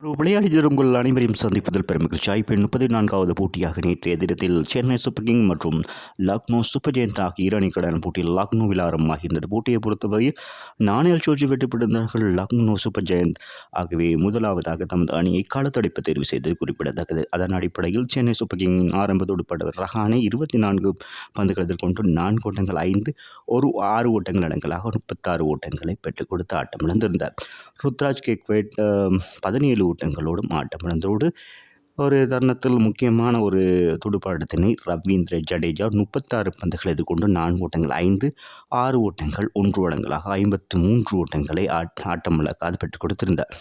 விளையாடி உங்கள் அனைவரையும் சந்திப்பதில் பெருமகிழ்ச்சி ஐபிஎல் முப்பத்தி நான்காவது போட்டியாக நேற்றைய தினத்தில் சென்னை சூப்பர் கிங் மற்றும் லக்னோ சூப்பர் ஜெயந்த் ஆகிய இரு அணிகளான போட்டியில் லக்னோவில் ஆரம்பமாகியிருந்தது. போட்டியை பொறுத்தவரையில் நாணயல் சோழ்ச்சி வெற்றி பெற்றிருந்தார்கள். லக்னோ சூப்பர் ஜெயந்த் ஆகவே முதலாவதாக தமது அணியை காலத்தடைப்பு தேர்வு செய்தது குறிப்பிடத்தக்கது. அதன் அடிப்படையில் சென்னை சூப்பர் கிங்கின் ஆரம்பத்தோடு பட்டவர் ரஹானை இருபத்தி நான்கு பந்துகள் எதிர்கொண்டு நான்கு ஓட்டங்கள் ஐந்து ஒரு ஆறு ஓட்டங்கள் அடங்கலாக முப்பத்தாறு ஓட்டங்களை பெற்றுக் கொடுத்து ஆட்டமிழந்திருந்தார். ருத்ராஜ் கேக்வேட் பதினேழு ஓட்டங்களோடும் ஆட்டமிழந்தோடு ஒரு தருணத்தில் முக்கியமான ஒரு துடுப்பாட்டத்தினை ரவீந்திர ஜடேஜா முப்பத்தாறு பந்துகள் எதிர்கொண்டு நான்கு ஓட்டங்கள் ஐந்து ஆறு ஓட்டங்கள் ஒன்று ஓட்டங்களாக ஐம்பத்து மூன்று ஓட்டங்களை ஆட் ஆட்டமிழக்காது பெற்றுக் கொடுத்திருந்தார்.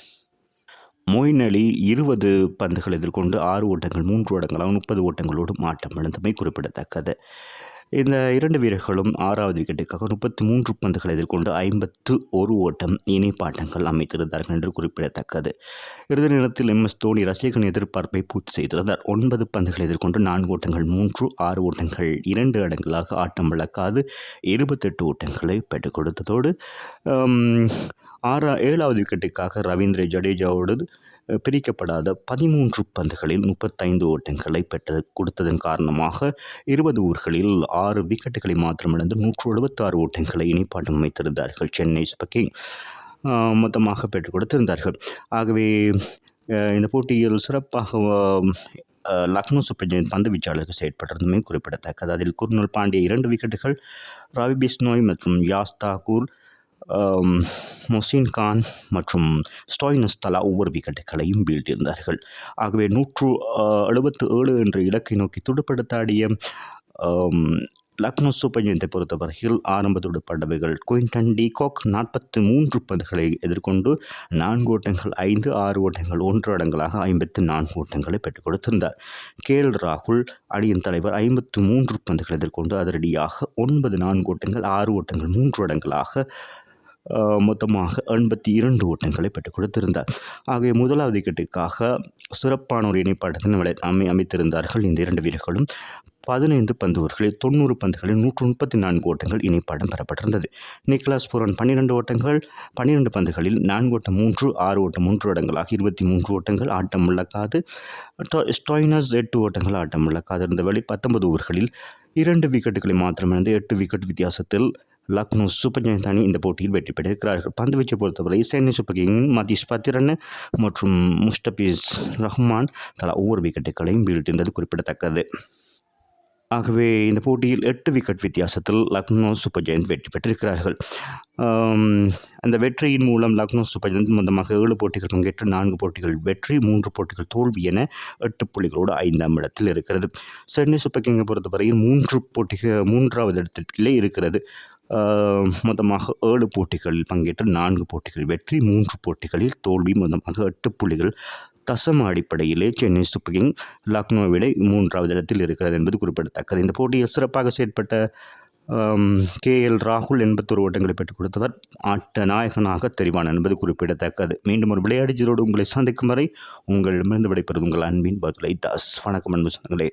மொயின் அலி இருபது பந்துகள் எதிர்கொண்டு ஆறு ஓட்டங்கள் மூன்று ஓட்டங்களாக முப்பது ஓட்டங்களோடும் ஆட்டமிழந்தமை குறிப்பிடத்தக்கது. இந்த இரண்டு வீரர்களும் ஆறாவது விக்கெட்டுக்காக முப்பத்தி மூன்று பந்துகளை எதிர்கொண்டு ஐம்பத்து ஒரு ஓட்டம் இணைப்பாட்டங்கள் அமைத்திருந்தார்கள் என்று குறிப்பிடத்தக்கது. இறுதி நேரத்தில் எம். எஸ். தோனி ரசிகன் எதிர்பார்ப்பை பூர்த்தி செய்திருந்தார். ஒன்பது பந்துகளை எதிர்கொண்டு நான்கு ஓட்டங்கள் மூன்று ஆறு ஓட்டங்கள் இரண்டு இடங்களாக ஆட்டம் விளக்காது இருபத்தெட்டு ஓட்டங்களை பெற்றுக் கொடுத்ததோடு ஆறா ஏழாவது விக்கெட்டுக்காக ரவீந்திர ஜடேஜாவோடு பிரிக்கப்படாத பதிமூன்று பந்துகளில் முப்பத்தைந்து ஓட்டங்களை பெற்று கொடுத்ததன் காரணமாக இருபது ஓவர்களில் ஆறு விக்கெட்டுகளை மாத்திரமிழந்து நூற்று எழுபத்தாறு ஓட்டங்களை இணைப்பாட்டம் அமைத்திருந்தார்கள் சென்னை சூப்பர் கிங். மொத்தமாக பெற்றுக் கொடுத்திருந்தார்கள். ஆகவே இந்த போட்டியில் சிறப்பாக லக்னோ சூப்பர் ஜெயின் பந்து வீச்சாளர்கள் செயற்பட்டிருந்தமே குறிப்பிடத்தக்கது. அதில் குர்னல் பாண்டிய இரண்டு விக்கெட்டுகள் ரவி பிஸ்னோய் மற்றும் யாஸ் தாக்கூர் மொசின் கான் மற்றும் ஸ்டாயினஸ் தலா ஒவ்வொரு விக்கெட்டுகளையும் வீழ்த்தியிருந்தார்கள். ஆகவே நூற்று எழுபத்து ஏழு என்ற இலக்கை நோக்கி துடுப்படுத்தாடிய லக்னோ சூப்பர் ஜெயந்தை பொறுத்தவரையில் ஆரம்ப துடுப்பாட்டவைகள் குயின்டன் டிகாக் நாற்பத்தி மூன்று பந்துகளை எதிர்கொண்டு நான்கு ஓட்டங்கள் ஐந்து ஆறு ஓட்டங்கள் ஒன்று அடங்கலாக ஐம்பத்து நான்கு ஓட்டங்களை பெற்றுக் கொடுத்திருந்தார். கே எல் ராகுல் அணியின் தலைவர் ஐம்பத்து மூன்று பந்துகளை எதிர்கொண்டு அதிரடியாக ஒன்பது நான்கு ஓட்டங்கள் ஆறு ஓட்டங்கள் மூன்று அடங்கலாக மொத்தமாக எண்பத்தி இரண்டு ஓட்டங்களை பெற்றுக் கொடுத்திருந்தார். ஆகவே முதலாவது விக்கெட்டுக்காக சிறப்பான ஒரு இணைப்பாட்டத்தின் விளை அமை அமைத்திருந்தார்கள் இந்த இரண்டு வீரர்களும். பதினைந்து பந்து தொண்ணூறு பந்துகளில் நூற்று முப்பத்தி நான்கு ஓட்டங்கள் இணைப்பாடம் பெறப்பட்டிருந்தது. நிக்கலாஸ் புரன் பன்னிரெண்டு ஓட்டங்கள் பன்னிரெண்டு பந்துகளில் நான்கு ஓட்டம் மூன்று ஆறு ஓட்டம் மூன்று ஓட்டங்களாக இருபத்தி மூன்று ஓட்டங்கள் ஆட்டம் முழக்காது. ஸ்டாய்னஸ் எட்டு ஓட்டங்கள் ஆட்டம் முழக்காது. இருந்த வழி பத்தொன்பது ஓவர்களில் இரண்டு விக்கெட்டுகளை மாத்திரமிழந்து எட்டு விக்கெட் வித்தியாசத்தில் லக்னோ சூப்பர் ஜெயந்த் அணி இந்த போட்டியில் வெற்றி பெற்றிருக்கிறார்கள். பந்துவீச்சை பொறுத்தவரை சென்னை சூப்பர் கிங் மதீஷ் பத்திரன் மற்றும் முஸ்டபிஸ் ரஹ்மான் தலா ஒவ்வொரு விக்கெட்டுகளையும் வீழ்த்திருந்தது குறிப்பிடத்தக்கது. ஆகவே இந்த போட்டியில் எட்டு விக்கெட் வித்தியாசத்தில் லக்னோ சூப்பர் ஜெயந்த் வெற்றி பெற்றிருக்கிறார்கள். அந்த வெற்றியின் மூலம் லக்னோ சூப்பர் ஜெயந்த் மொத்தமாக ஏழு போட்டிகள் பங்கேற்று நான்கு போட்டிகள் வெற்றி மூன்று போட்டிகள் தோல்வி என எட்டு புள்ளிகளோடு ஐந்தாம் இடத்தில் இருக்கிறது. சென்னை சூப்பர் கிங்கை பொறுத்தவரையில் மூன்று போட்டிகள் மூன்றாவது இடத்திற்கிலே இருக்கிறது. மொத்தமாக ஏழு போட்டிகளில் பங்கேற்று நான்கு போட்டிகள். வெற்றி மூன்று போட்டிகளில் தோல்வி மொத்தமாக எட்டு புள்ளிகள். தசம அடிப்படையிலே சென்னை சூப்பர் கிங் லக்னோவிட மூன்றாவது இடத்தில் இருக்கிறது என்பது குறிப்பிடத்தக்கது. இந்த போட்டியில் சிறப்பாக செயற்பட்ட கே எல் ராகுல் எண்பத்தொரு ஓட்டங்களை பெற்றுக் கொடுத்தவர் ஆட்ட நாயகனாக தெரிவான் என்பது குறிப்பிடத்தக்கது. மீண்டும் ஒரு விளையாடி ஜீரோடு உங்களை சந்திக்கும் வரை உங்களிடமிருந்து விடைபெறுவது உங்கள் அன்பின் பதிலை தாஸ் வணக்கம் அன்பு சொந்தங்களே.